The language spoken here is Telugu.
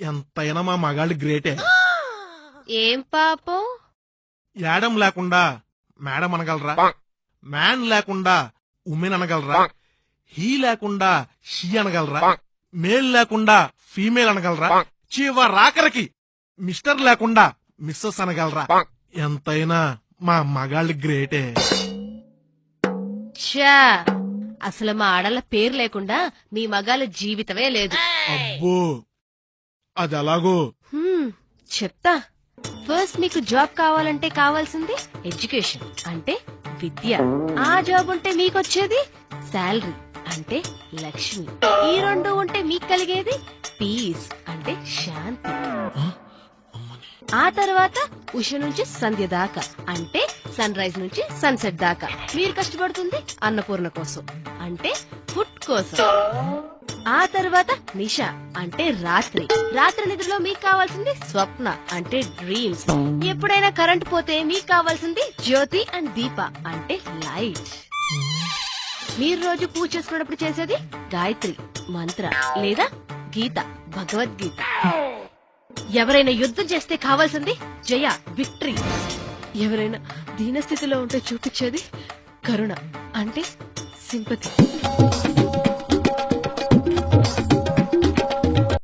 ఎంతైనా మా మగాళ్ళు గ్రేటే. ఏం పాపం? యాడం లేకుండా మేడం అనగలరా? మ్యాన్ లేకుండా ఉమెన్ అనగలరా? హీ లేకుండా షీ అనగలరా? మేల్ లేకుండా ఫీమేల్ అనగలరా? చివరాఖరికి మిస్టర్ లేకుండా మిస్సెస్ అనగలరా? ఎంతైనా మా మగాళ్ళు గ్రేటే. ఛా! అసలు మా ఆడల పేరు లేకుండా మీ మగాళ్ళ జీవితమే లేదు. అబ్బో! అది అలాగో. చెప్తా. ఫస్ట్ మీకు జాబ్ కావాలంటే కావాల్సింది ఎడ్యుకేషన్ అంటే విద్య. ఆ జాబ్ ఉంటే మీకు వచ్చేది శాలరీ అంటే లక్ష్మి. ఈ రెండు ఉంటే మీకు కలిగేది పీస్ అంటే శాంతి. ఆ తర్వాత ఉష నుంచి సంధ్య దాకా అంటే సన్ రైజ్ నుంచి సన్సెట్ దాకా. మీరు కష్టపడుతుంది అన్నపూర్ణ కోసం అంటే ఫుడ్ కోసం. ఆ తర్వాత నిష అంటే రాత్రి. రాత్రి నిద్రలో మీకు కావాల్సింది స్వప్న అంటే డ్రీమ్స్ ఎప్పుడైనా కరెంట్ పోతే మీకు కావాల్సింది జ్యోతి అండ్ దీప అంటే లైట్ మీరు రోజు పూజ చేసుకున్నప్పుడు చేసేది గాయత్రి మంత్ర లేదా గీత భగవద్గీత. ఎవరైనా యుద్ధం చేస్తే కావాల్సింది జయ విక్టరీ. ఎవరైనా దీనస్థితిలో ఉంటే చూపించేది కరుణ అంటే సింపతి.